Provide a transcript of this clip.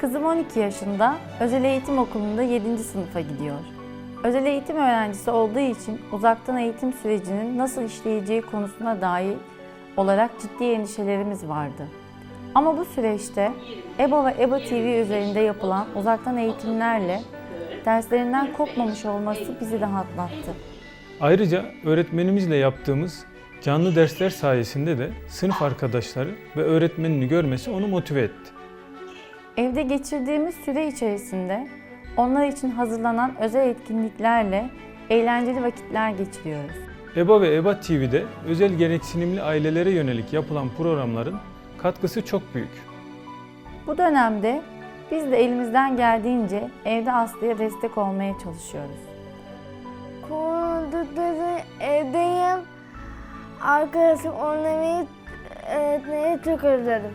Kızım 12 yaşında, özel eğitim okulunda 7. sınıfa gidiyor. Özel eğitim öğrencisi olduğu için uzaktan eğitim sürecinin nasıl işleyeceği konusuna dair olarak ciddi endişelerimiz vardı. Ama bu süreçte EBA ve EBA TV üzerinde yapılan uzaktan eğitimlerle derslerinden kopmamış olması bizi rahatlattı. Ayrıca öğretmenimizle yaptığımız canlı dersler sayesinde de sınıf arkadaşları ve öğretmenini görmesi onu motive etti. Evde geçirdiğimiz süre içerisinde onlar için hazırlanan özel etkinliklerle eğlenceli vakitler geçiriyoruz. EBA ve EBA TV'de özel gereksinimli ailelere yönelik yapılan programların katkısı çok büyük. Bu dönemde biz de elimizden geldiğince evde Aslı'ya destek olmaya çalışıyoruz. Komandoda evdeyim. Arkadaşım oynamayı öğretmeyi çok özledim.